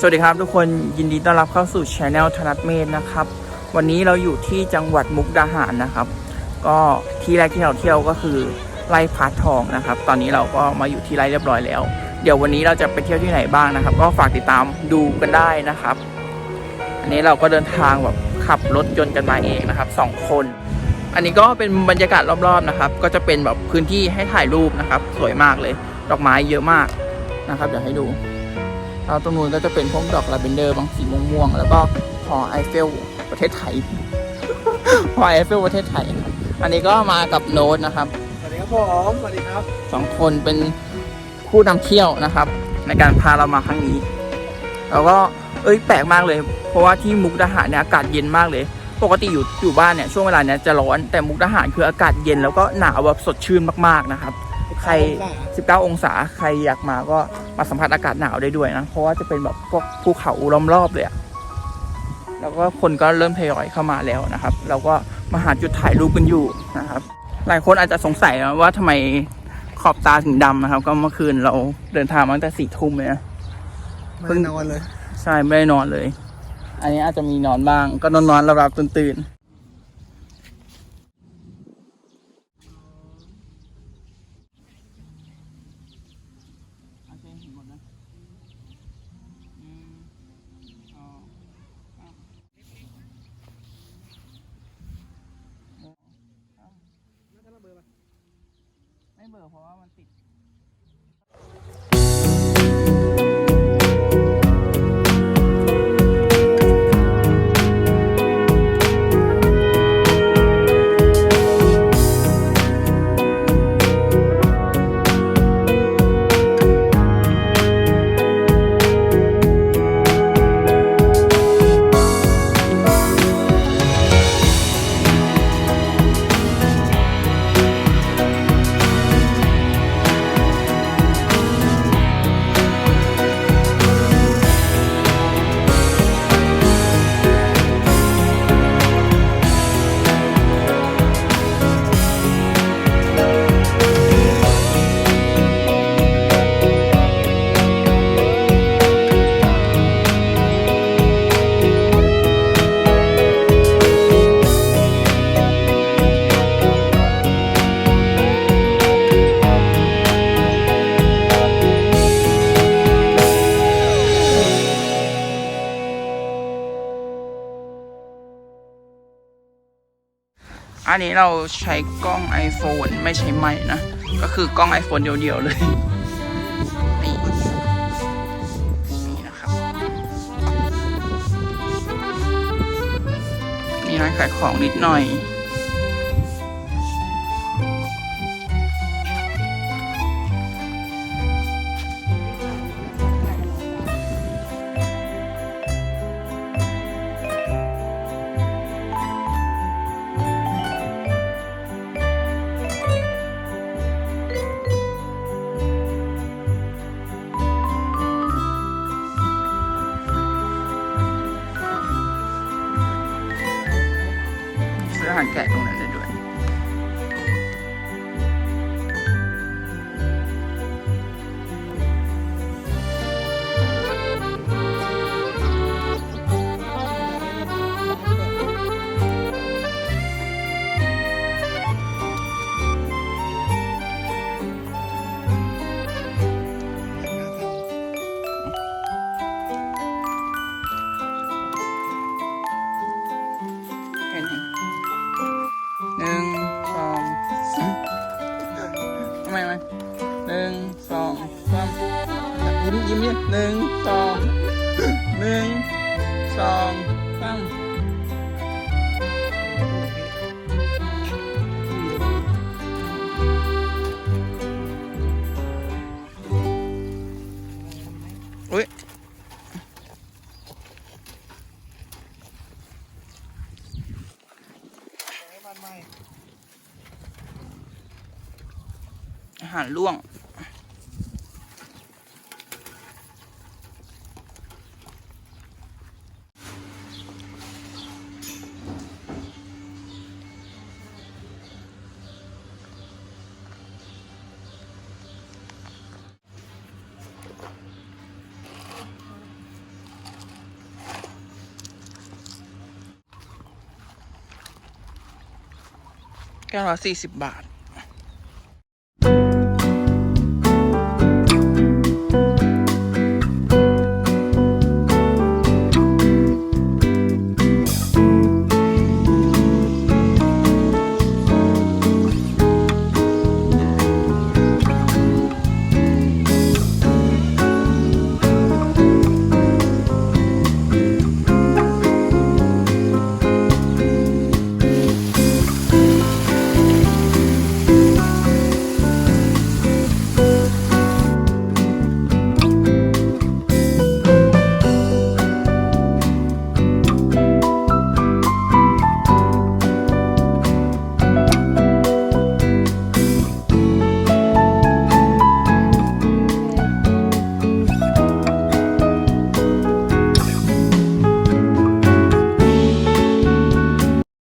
สวัสดีครับทุกคนยินดีต้อนรับเข้าสู่ช anel ธนัทเมธนะครับ วันนี้เราอยู่ที่จังหวัดมุกดาหารนะครับ ก็ที่แรกที่เราเที่ยวก็คือไร่พาร์ททองนะครับ ตอนนี้เราก็มาอยู่ที่ไร่เรียบร้อยแล้ว เดี๋ยววันนี้เราจะไปเที่ยวที่ไหนบ้างนะครับ ก็ฝากติดตามดูกันได้นะครับ อันนี้เราก็เดินทางแบบขับรถยนต์กันมาเองนะครับสองคน อันนี้ก็เป็นบรรยากาศรอบๆนะครับ ก็จะเป็นแบบพื้นที่ให้ถ่ายรูปนะครับ สวยมากเลย ดอกไม้เยอะมากนะครับเดี๋ยวให้ดู เราตรงนู้นก็จะเป็นพวกดอกลาเวนเดอร์บางสีม่วงๆแล้วก็หอไอเฟลประเทศไทยหอไอเฟลประเทศไทยครับอันนี้ก็มากับโน้ตนะครับสวัสดีครับผมสวัสดีครับสองคนเป็นผู้นำเที่ยวนะครับ ในการพาเรามาครั้งนี้แล้วก็เอ้ยแปลกมากเลย เพราะว่าที่มุกดาหารเนี่ยอากาศเย็นมากเลย ปกติอยู่อยู่บ้านเนี่ยช่วงเวลาเนี้ยจะร้อนแต่มุกดาหารคืออากาศเย็นแล้วก็หนาวแบบสดชื่นมากๆนะครับ ใคร 19 องศาใครอยากมาก็ มาสัมผัสอากาศหนาวได้ด้วยนะ เพราะว่าจะเป็นแบบพวกภูเขาล้อมรอบเลยอะแล้วก็คนก็เริ่มทยอยเข้ามาแล้วนะครับ เราก็มาหาจุดถ่ายรูปกันอยู่นะครับ หลายคนอาจจะสงสัยนะว่าทำไมขอบตาถึงดำนะครับ ก็เมื่อคืนเราเดินทางมาตั้งแต่สี่ทุ่มเลยนะเพิ่งนอนเลย ใช่ไม่ได้นอนเลย อันนี้อาจจะมีนอนบ้าง ก็นอนนอนๆหลับๆตื่นๆ เบื่อเพราะว่ามันติด อันนี้เราใช้กล้อง iPhone ไม่ใช้ไม้นะ ก็คือกล้อง iPhone เดียวๆเลยนี่นี่นะครับ มีร้านขายของนิดหน่อย หารแกะตรงนั้น สองหนึ่งสองสามอุ้ยให้มันใหม่อาหารล่วง แก้วละสี่สิบบาท